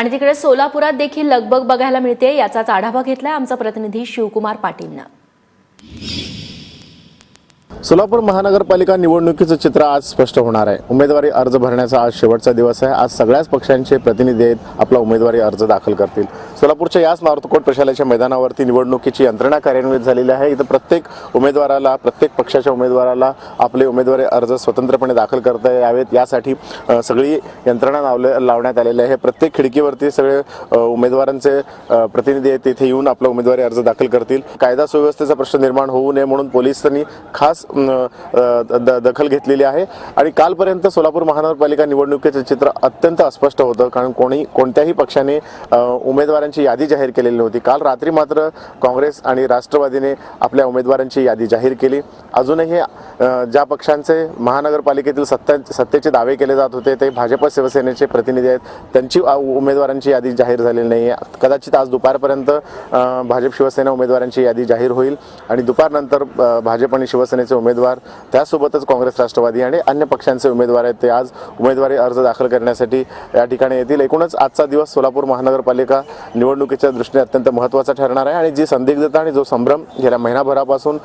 आणि तिकडे सोलापुरात देखील लगबग बघायला मिळते याचाच आढावा घेतलाय आमचा प्रतिनिधी शिवकुमार पाटीलनं. सोलापूर महानगरपालिका निवडणुकीचं चित्र आज स्पष्ट होणार आहे. उमेदवारी अर्ज भरण्याचा आज शेवटचा दिवस आहे. आज सगळ्याच पक्षांचे प्रतिनिधी आहेत आपला उमेदवारी अर्ज दाखल करतील. सोलापूरच्या याच मारुतकोट प्रशालेच्या मैदानावरती निवडणुकीची यंत्रणा कार्यान्वित झालेली आहे. इथं प्रत्येक उमेदवाराला प्रत्येक पक्षाच्या उमेदवाराला आपले उमेदवारी अर्ज स्वतंत्रपणे दाखल करता यावेत. यासाठी सगळी यंत्रणा लावले लावण्यात आलेली आहे. प्रत्येक खिडकीवरती सगळे उमेदवारांचे प्रतिनिधी आहेत. तिथे येऊन आपला उमेदवारी अर्ज दाखल करतील. कायदा सुव्यवस्थेचा प्रश्न निर्माण होऊ नये म्हणून पोलिसांनी खास द- दखल घेतलेली आहे. आणि कालपर्यंत सोलापूर महानगरपालिका निवडणुकीचं चित्र अत्यंत अस्पष्ट होतं. कारण कोणी कोणत्याही पक्षाने उमेदवारांची उमेदवारांची यादी जाहीर केलेली नव्हती. काल रात्री मात्र काँग्रेस आणि राष्ट्रवादीने आपल्या उमेदवारांची यादी जाहीर केली. अजूनही ज्या पक्षांचे महानगरपालिकेतील सत्ता सत्तेचे दावे केले जात होते ते भाजप शिवसेनेचे प्रतिनिधी आहेत. त्यांची उमेदवारांची यादी जाहीर झालेली नाही आहे कदाचित आज दुपारपर्यंत भाजप शिवसेना उमेदवारांची यादी जाहीर होईल आणि दुपारनंतर भाजप आणि शिवसेनेचे उमेदवार त्यासोबतच काँग्रेस राष्ट्रवादी आणि अन्य पक्षांचे उमेदवार आहेत ते आज उमेदवारी अर्ज दाखल करण्यासाठी या ठिकाणी येतील. एकूणच आजचा दिवस सोलापूर महानगरपालिका निवडणुकीच्या दृष्टीने अत्यंत महत्त्वाचा ठरणार आहे आणि जी संदिग्धता आणि जो संभ्रम गेल्या महिनाभरापासून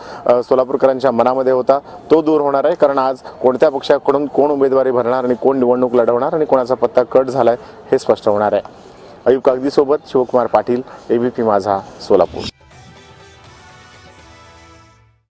सोलापूरकरांच्या मनामध्ये होता तो दूर होणार आहे. कारण आज कोणत्या पक्षाकडून कोण उमेदवारी भरणार आणि कोण निवडणूक लढवणार आणि कोणाचा पत्ता कट झालाय हे स्पष्ट होणार आहे. अयुब कागदीसोबत शिवकुमार पाटील एबीपी माझा सोलापूर.